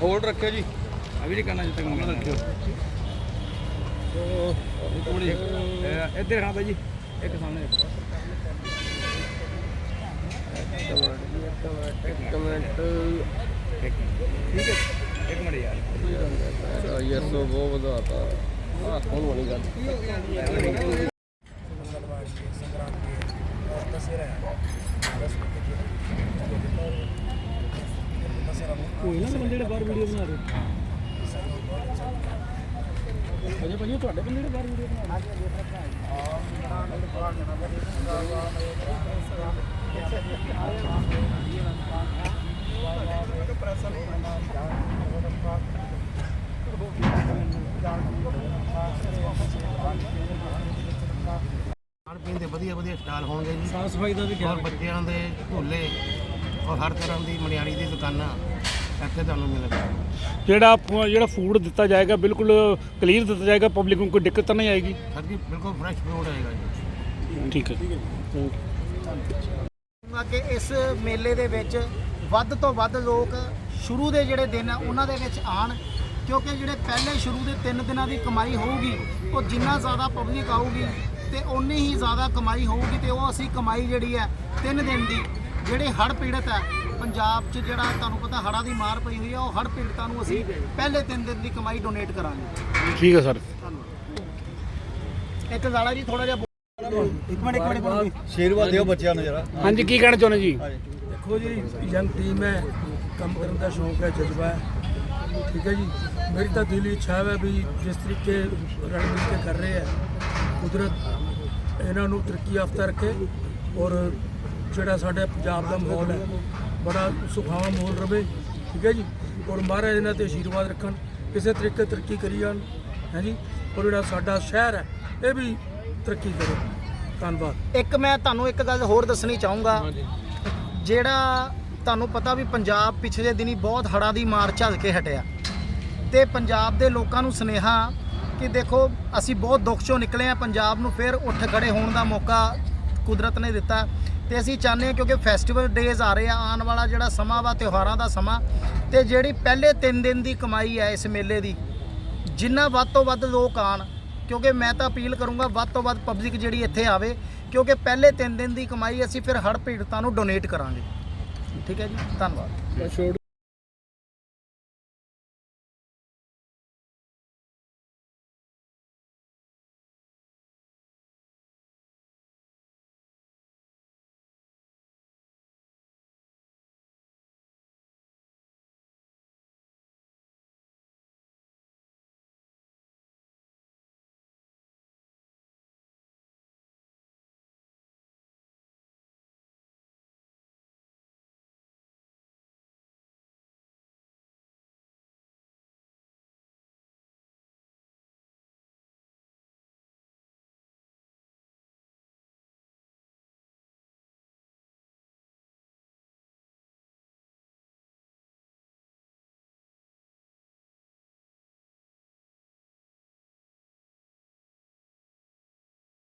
Hold ਰੱਖਿਓ ਜੀ ਅਭੀ ਨਹੀਂ ਕਰਨਾ ਜਿੱਤੇ ਮੰਗਣਾ ਰੱਖਿਓ। ਇਹ ਇੱਧਰ ਹਾਂ ਬਾਈ ਜੀ ਇੱਕ ਸਾਹਮਣੇ। ਇੱਕ ਮਿੰਟ ਇੱਕ ਮਿੰਟ। ਠੀਕ ਹੈ ਇੱਕ ਮਿੰਟ ਯਾਰ ਯਸੋ ਬਹੁਤ ਵਧਾਤਾ ਆ ਹੁਣ ਵਾਲੀ ਗੱਲ ਕੋਈ ਨਾ ਬੰਦੇ ਜਿਹੜੇ ਬਾਹਰ ਵੀਡੀਓ ਬਣਾ ਰਹੇ ਅਜੇ ਭਾਜੀ ਤੁਹਾਡੇ ਬੰਦੇ ਜਿਹੜੇ ਬਾਹਰ ਵੀਡੀਓ ਬਣਾ ਰਹੇ ਖਾਣ ਪੀਣ ਦੇ ਵਧੀਆ ਵਧੀਆ ਸਟਾਲ ਹੋਣਗੇ ਜੀ। ਸਾਫ਼ ਸਫ਼ਾਈ ਦਾ ਵੀ ਔਰ ਖਿਆਲ ਬੱਚਿਆਂ ਦੇ ਝੂਲੇ ਔਰ ਹਰ ਤਰ੍ਹਾਂ ਦੀ ਮਨਿਆਰੀ ਦੀ ਦੁਕਾਨਾਂ। ਇੱਥੇ ਤੁਹਾਨੂੰ ਮਿਲਣਗੀਆਂ ਜਿਹੜਾ ਫ- ਜਿਹੜਾ ਫੂਡ ਦਿੱਤਾ ਜਾਏਗਾ ਬਿਲਕੁਲ ਕਲੀਅਰ ਦਿੱਤਾ ਜਾਏਗਾ ਪਬਲਿਕ ਨੂੰ ਕੋਈ ਦਿੱਕਤ ਤਾਂ ਨਹੀਂ ਆਏਗੀ? ਸਰ ਜੀ ਬਿਲਕੁਲ ਫਰੈਸ਼ ਫੂਡ ਆਏਗਾ ਜੀ। ਠੀਕ ਹੈ। ਚਾਹੂੰਗਾ ਕਿ ਇਸ ਮੇਲੇ ਦੇ ਵਿੱਚ ਵੱਧ ਤੋਂ ਵੱਧ ਲੋਕ ਸ਼ੁਰੂ ਦੇ ਜਿਹੜੇ ਦਿਨ ਆ ਉਹਨਾਂ ਦੇ ਵਿੱਚ ਆਣ ਕਿਉਂਕਿ ਜਿਹੜੇ ਪਹਿਲੇ ਸ਼ੁਰੂ ਦੇ 3 ਦਿਨਾਂ ਦੀ ਕਮਾਈ ਹੋਊਗੀ ਉਹ ਜਿੰਨਾ ਜ਼ਿਆਦਾ ਪਬਲਿਕ ਆਊਗੀ ਤੇ ਓਨੀ ਹੀ ਜ਼ਿਆਦਾ ਕਮਾਈ ਹੋਊਗੀ ਤੇ ਉਹ ਅਸੀਂ ਕਮਾਈ ਜਿਹੜੀ ਹੈ 3 ਦਿਨ ਦੀ ਜਿਹੜੇ ਹੜ੍ਹ ਪੀੜਤ ਹੈ ਪੰਜਾਬ 'ਚ ਜਿਹੜਾ ਤੁਹਾਨੂੰ ਪਤਾ ਹੜ੍ਹਾਂ ਦੀ ਮਾਰ ਪਈ ਹੋਈ ਹੈ ਉਹ ਹੜ੍ਹ ਪੀੜਤਾਂ ਨੂੰ ਅਸੀਂ ਪਹਿਲੇ 3 ਦਿਨ ਦੀ ਕਮਾਈ ਡੋਨੇਟ ਕਰਾਂਗੇ। ਠੀਕ ਹੈ ਸਰ। ਇੱਕ ਜ਼ਾਲਾ ਜੀ ਥੋੜਾ ਜਿਹਾ ਇੱਕ ਮਿੰਟ ਇੱਕ ਮਿੰਟ ਬੋਲੋ ਸ਼ੇਰਵਾ ਦਿਓ ਬੱਚਿਆਂ ਨੂੰ ਜਰਾ। ਹਾਂਜੀ ਕੀ ਕਹਿਣਾ ਚਾਹੁੰਦੇ ਜੀ? ਦੇਖੋ ਜੀ ਯੰਗ ਟੀਮ ਹੈ ਕੰਮ ਕਰਨ ਦਾ ਸ਼ੌਂਕ ਹੈ ਜਜ਼ਬਾ ਹੈ। ਠੀਕ ਹੈ ਜੀ ਮੇਰੀ ਤਾਂ ਦਿਲੀ ਇੱਛਾ ਹੈ ਵੀ ਜਿਸ ਤਰੀਕੇ ਰਲ ਮਿਲ ਕੇ ਕਰ ਰਹੇ ਹੈ ਕੁਦਰਤ ਇਹਨਾਂ ਨੂੰ ਤਰੱਕੀ ਯਾਫਤਾ ਰੱਖੇ ਔਰ ਜਿਹੜਾ ਸਾਡੇ ਪੰਜਾਬ ਦਾ ਮਾਹੌਲ ਹੈ ਬੜਾ ਸੁਖਾਵਾਂ ਮਾਹੌਲ ਰਵੇ ਠੀਕ ਹੈ ਜੀ? ਔਰ ਮਹਾਰਾਜ ਇਹਨਾਂ ਤੇ ਆਸ਼ੀਰਵਾਦ ਰੱਖਣ ਕਿਸੇ ਤਰੀਕੇ ਤਰੱਕੀ ਕਰੀ ਜਾਣ ਹੈ ਜੀ? ਔਰ ਜਿਹੜਾ ਸਾਡਾ ਸ਼ਹਿਰ ਹੈ ਇਹ ਵੀ ਤਰੱਕੀ ਕਰੇ। ਧੰਨਵਾਦ। ਇੱਕ ਮੈਂ ਤੁਹਾਨੂੰ ਇੱਕ ਗੱਲ ਹੋਰ ਦੱਸਣੀ ਚਾਹੂੰਗਾ। ਜਿਹੜਾ ਤੁਹਾਨੂੰ ਪਤਾ ਵੀ ਪੰਜਾਬ ਪਿਛਲੇ ਦਿਨੀ ਬਹੁਤ ਹੜ੍ਹਾਂ ਦੀ ਮਾਰ ਝੱਲ ਕੇ ਹਟਿਆ। ਤੇ ਪੰਜਾਬ ਦੇ ਲੋਕਾਂ ਨੂੰ ਸੁਨੇਹਾ ਕਿ ਦੇਖੋ ਅਸੀਂ ਬਹੁਤ ਦੁੱਖ ਚੋਂ ਨਿਕਲੇ ਆ ਪੰਜਾਬ ਨੂੰ ਫਿਰ ਉੱਠ ਖੜੇ ਹੋਣ ਦਾ ਮੌਕਾ ਕੁਦਰਤ ਨੇ ਦਿੱਤਾ। ਤੇ ਅਸੀਂ ਚਾਹੁੰਦੇ ਹਾਂ ਕਿਉਂਕਿ ਫੈਸਟੀਵਲ ਡੇਜ਼ ਆ ਰਹੇ ਆ, ਆਉਣ ਵਾਲਾ ਜਿਹੜਾ ਸਮਾਂ ਵਾ, ਤਿਉਹਾਰਾਂ ਦਾ ਸਮਾਂ, ਤੇ ਜਿਹੜੀ ਪਹਿਲੇ 3 ਦਿਨ ਦੀ ਕਮਾਈ ਹੈ ਇਸ ਮੇਲੇ ਦੀ, ਜਿੰਨਾ ਵੱਧ ਤੋਂ ਵੱਧ ਲੋਕ ਆਣ ਕਿਉਂਕਿ ਮੈਂ ਤਾਂ ਅਪੀਲ ਕਰੂੰਗਾ ਵੱਧ ਤੋਂ ਵੱਧ ਪਬਲਿਕ ਜਿਹੜੀ ਇੱਥੇ ਆਵੇ, ਕਿਉਂਕਿ ਪਹਿਲੇ 3 ਦਿਨ ਦੀ ਕਮਾਈ ਅਸੀਂ ਫਿਰ ਹੜ੍ਹ ਪੀੜਤਾਂ ਨੂੰ ਡੋਨੇਟ ਕਰਾਂਗੇ। ਠੀਕ ਹੈ ਜੀ, ਧੰਨਵਾਦ।